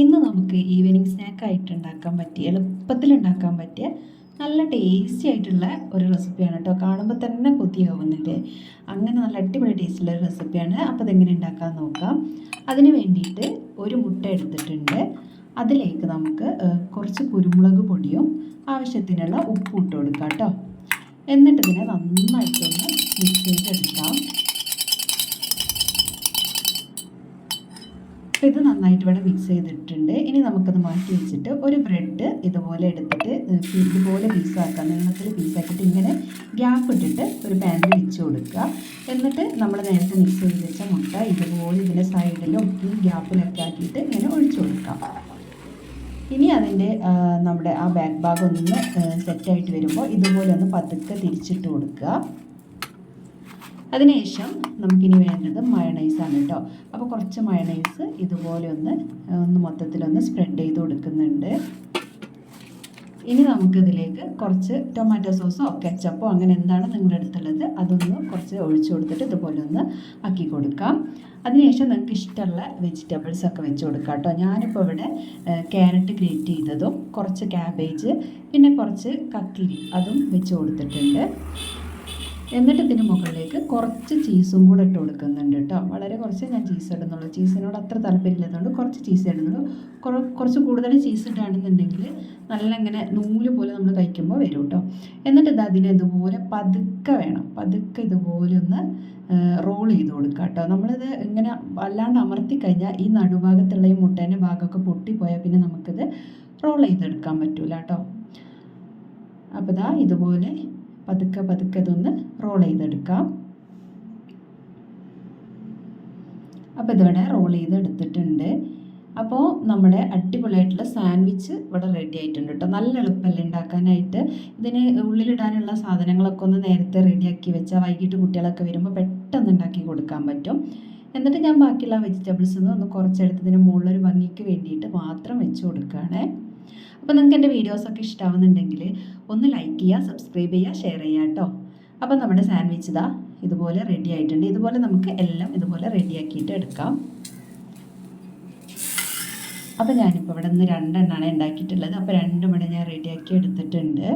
ഇന്ന് നമുക്ക് ഈവനിങ് സ്നാക്കായിട്ട് ഉണ്ടാക്കാൻ പറ്റിയ എളുപ്പത്തിൽ ഉണ്ടാക്കാൻ പറ്റിയ നല്ല ടേസ്റ്റി ആയിട്ടുള്ള ഒരു റെസിപ്പിയാണ് കേട്ടോ കാണുമ്പോൾ തന്നെ കൊതിയാവുന്നുണ്ട്. അങ്ങനെ നല്ല അടിപൊളി ടേസ്റ്റുള്ള ഒരു റെസിപ്പിയാണ് അപ്പോൾ അതെങ്ങനെ ഉണ്ടാക്കാൻ നോക്കാം. അതിന് വേണ്ടിയിട്ട് ഒരു മുട്ട എടുത്തിട്ടുണ്ട്. അതിലേക്ക് നമുക്ക് കുറച്ച് കുരുമുളക് പൊടിയും ആവശ്യത്തിനുള്ള ഉപ്പും ഇട്ട് കൊടുക്കാം കേട്ടോ എന്നിട്ട് ഇതിനെ നന്നായിട്ടൊന്ന് മിക്സ് ചെയ്തെടുക്കാം. അപ്പോൾ ഇത് നന്നായിട്ട് ഇവിടെ മിക്സ് ചെയ്തിട്ടുണ്ട്. ഇനി നമുക്കത് മാറ്റി വെച്ചിട്ട് ഒരു ബ്രെഡ് ഇതുപോലെ എടുത്തിട്ട് ഇതുപോലെ പീസാക്കാം നീളത്തിൽ പീസാക്കിയിട്ട് ഇങ്ങനെ ഗ്യാപ്പ് ഇട്ടിട്ട് ഒരു പാനിൽ വെച്ച് കൊടുക്കുക. എന്നിട്ട് നമ്മൾ നേരത്തെ മിക്സ് ചെയ്ത് വെച്ച മുട്ട ഇതുപോലെ ഇതിന്റെ സൈഡിലും ഈ ഗ്യാപ്പിലൊക്കെ ആക്കിയിട്ട് ഇങ്ങനെ ഒഴിച്ചു കൊടുക്കാം. ഇനി അതിന്റെ നമ്മുടെ ആ ബാക്ക് ഭാഗം ഒന്ന് സെറ്റായിട്ട് വരുമ്പോൾ ഇതുപോലെ ഒന്ന് പതുക്കെ തിരിച്ചിട്ട് കൊടുക്കുക. അതിനുശേഷം നമുക്കിനി വേണ്ടത് മയണൈസാണ് കേട്ടോ അപ്പോൾ കുറച്ച് മയണൈസ് ഇതുപോലെ ഒന്ന് ഒന്ന് മൊത്തത്തിലൊന്ന് സ്പ്രെഡ് ചെയ്ത് കൊടുക്കുന്നുണ്ട്. ഇനി നമുക്കിതിലേക്ക് കുറച്ച് ടൊമാറ്റോ സോസോ കെച്ചപ്പോ അങ്ങനെ എന്താണ് നിങ്ങളുടെ അടുത്തുള്ളത് അതൊന്ന് കുറച്ച് ഒഴിച്ചു കൊടുത്തിട്ട് ഇതുപോലെ ഒന്ന് ആക്കി കൊടുക്കാം. അതിനുശേഷം നിങ്ങൾക്ക് ഇഷ്ടമുള്ള വെജിറ്റബിൾസ് ഒക്കെ വെച്ച് കൊടുക്കാം കേട്ടോ ഞാനിപ്പോൾ ഇവിടെ ക്യാരറ്റ് ഗ്രേറ്റ് ചെയ്തതും കുറച്ച് ക്യാബേജ് പിന്നെ കുറച്ച് കക്കിരി അതും വെച്ച് കൊടുത്തിട്ടുണ്ട്. എന്നിട്ട് ഇതിന് മുകളിലേക്ക് കുറച്ച് ചീസും കൂടെ ഇട്ട് കൊടുക്കുന്നുണ്ട് കേട്ടോ. വളരെ കുറച്ച് ഞാൻ ചീസ് ഇടുന്നുള്ളൂ. ചീസിനോട് അത്ര താല്പര്യമില്ലാത്തതുകൊണ്ട് കുറച്ച് ചീസ് ഇടുന്നുള്ളൂ. കുറച്ച് കൂടുതൽ ചീസ് ഇടുകയാണെന്നുണ്ടെങ്കിൽ നല്ല ഇങ്ങനെ നൂൽ പോലെ നമ്മൾ കഴിക്കുമ്പോൾ വരും കേട്ടോ. എന്നിട്ട് ഇത് അതിനെ ഇതുപോലെ പതുക്കെ വേണം. പതുക്കെ ഇതുപോലെ ഒന്ന് റോൾ ചെയ്ത് കൊടുക്കുക കേട്ടോ. നമ്മളിത് ഇങ്ങനെ വല്ലാണ്ട് അമർത്തി കഴിഞ്ഞാൽ ഈ നടുഭാഗത്തുള്ള ഈ മുട്ടേന്റെ ഭാഗമൊക്കെ പൊട്ടിപ്പോയാൽ പിന്നെ നമുക്കിത് റോൾ ചെയ്തെടുക്കാൻ പറ്റൂല കേട്ടോ. അപ്പോൾ ഇതാ ഇതുപോലെ പതുക്കെ പതുക്കെ ഇതൊന്ന് റോൾ ചെയ്തെടുക്കാം. അപ്പോൾ ഇതിവിടെ റോൾ ചെയ്തെടുത്തിട്ടുണ്ട്. അപ്പോൾ നമ്മുടെ അടിപൊളിയായിട്ടുള്ള സാൻഡ്വിച്ച് ഇവിടെ റെഡി ആയിട്ടുണ്ട് കേട്ടോ നല്ല എളുപ്പമല്ലേ ഉണ്ടാക്കാനായിട്ട്. ഇതിന് ഉള്ളിലിടാനുള്ള സാധനങ്ങളൊക്കെ ഒന്ന് നേരത്തെ റെഡിയാക്കി വെച്ചാൽ വൈകിട്ട് കുട്ടികളൊക്കെ വരുമ്പോൾ പെട്ടെന്ന് ഉണ്ടാക്കി കൊടുക്കാൻ പറ്റും. എന്നിട്ട് ഞാൻ ബാക്കിയുള്ള വെജിറ്റബിൾസ് ഒന്ന് കുറച്ചെടുത്തതിന് മുകളിലൊരു ഭംഗിക്ക് വേണ്ടിയിട്ട് മാത്രം വെച്ച് കൊടുക്കുകയാണേ. അപ്പോൾ നിങ്ങൾക്ക് എന്റെ വീഡിയോസൊക്കെ ഇഷ്ടമാവുന്നുണ്ടെങ്കിൽ ഒന്ന് ലൈക്ക് ചെയ്യുക സബ്സ്ക്രൈബ് ചെയ്യുക ഷെയർ ചെയ്യുക കേട്ടോ. അപ്പോൾ നമ്മുടെ സാൻഡ്വിച്ച് ഇതാ ഇതുപോലെ റെഡി ആയിട്ടുണ്ട്. ഇതുപോലെ നമുക്ക് എല്ലാം ഇതുപോലെ റെഡിയാക്കിയിട്ട് എടുക്കാം. അപ്പോൾ ഞാനിപ്പോൾ ഇവിടെ നിന്ന് രണ്ടെണ്ണമാണ് ഉണ്ടാക്കിയിട്ടുള്ളത്. അപ്പോൾ രണ്ടും ഇവിടെ ഞാൻ റെഡിയാക്കി എടുത്തിട്ടുണ്ട്.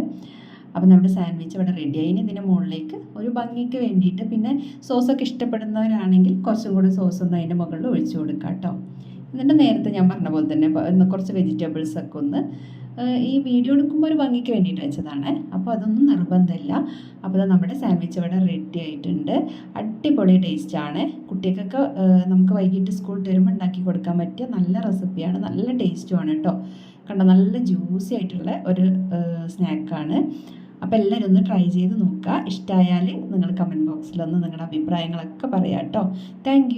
അപ്പോൾ നമ്മുടെ സാൻഡ്വിച്ച് ഇവിടെ റെഡിയായി ഇനി ഇതിന്റെ മുകളിലേക്ക് ഒരു ഭംഗിക്ക് വേണ്ടിയിട്ട് പിന്നെ സോസൊക്കെ ഇഷ്ടപ്പെടുന്നവരാണെങ്കിൽ കുറച്ചും കൂടി സോസ് ഒന്ന് അതിന്റെ മുകളിൽ ഒഴിച്ചു കൊടുക്കാം കേട്ടോ. എന്നിട്ട് നേരത്തെ ഞാൻ പറഞ്ഞ പോലെ തന്നെ കുറച്ച് വെജിറ്റബിൾസ് ഒക്കെ ഒന്ന് ഈ വീഡിയോ എടുക്കുമ്പോൾ ഒരു ഭംഗിക്ക് വേണ്ടിയിട്ട് വെച്ചതാണ്. അപ്പോൾ അതൊന്നും നിർബന്ധമില്ല. അപ്പോൾ നമ്മുടെ സാൻഡ്വിച്ച് ഇവിടെ റെഡി ആയിട്ടുണ്ട്. അടിപൊളി ടേസ്റ്റാണ് കുട്ടികൾക്കൊക്കെ നമുക്ക് വൈകിട്ട് സ്കൂൾ വരുമ്പോൾ ഉണ്ടാക്കി കൊടുക്കാൻ പറ്റിയ നല്ല റെസിപ്പിയാണ് നല്ല ടേസ്റ്റുമാണ് കേട്ടോ. കണ്ട? നല്ല ജ്യൂസി ആയിട്ടുള്ള ഒരു സ്നാക്കാണ് അപ്പോൾ എല്ലാവരും ഒന്ന് ട്രൈ ചെയ്ത് നോക്കുക. ഇഷ്ടമായാൽ നിങ്ങൾ കമന്റ് ബോക്സിലൊന്ന് നിങ്ങളുടെ അഭിപ്രായങ്ങളൊക്കെ പറയാം കേട്ടോ താങ്ക്